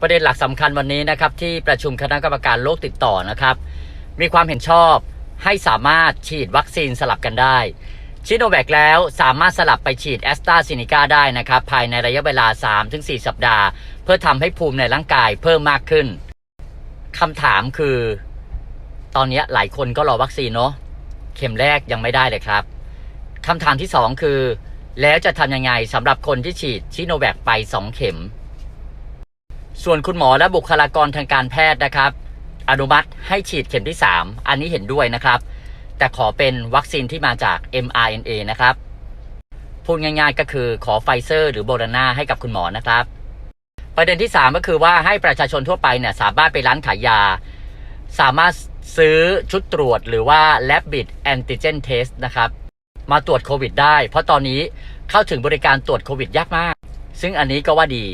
ประเด็นหลักสำคัญวันนี้นะครับที่ประชุมคณะกรรมการโรคติดต่อนะครับ มีความเห็นชอบให้สามารถฉีดวัคซีนสลับกันได้ชิโนแวคแล้วสามารถสลับไปฉีดแอสตราซเนกาได้นะครับ ภายในระยะเวลา 3-4 สัปดาห์ เพื่อทำให้ภูมิในร่างกายเพิ่มมากขึ้นคำถามคือ ตอนนี้หลายคนก็รอวัคซีนเนาะเข็มแรกยังไม่ได้เลยครับคำถามที่ 2 คือ แล้วจะทำยังไงสำหรับคนที่ฉีดชิโนแวคไป 2 เข็ม ส่วนคุณหมอและบุคลากรทางการแพทย์นะครับ อนุมัติให้ฉีดเข็มที่ 3 อันนี้เห็นด้วยนะครับ แต่ขอเป็นวัคซีนที่มาจาก mRNA นะครับ พูดง่ายๆก็คือขอไฟเซอร์หรือโบรนาให้กับคุณหมอนะครับ ประเด็นที่ 3 ก็คือว่าให้ประชาชนทั่วไปเนี่ยสามารถไปร้านขายยา สามารถซื้อชุดตรวจหรือว่า Rapid Antigen Test นะครับ มาตรวจโควิดได้ เพราะตอนนี้เข้าถึงบริการตรวจโควิดยากมาก ซึ่งอันนี้ก็ว่าดี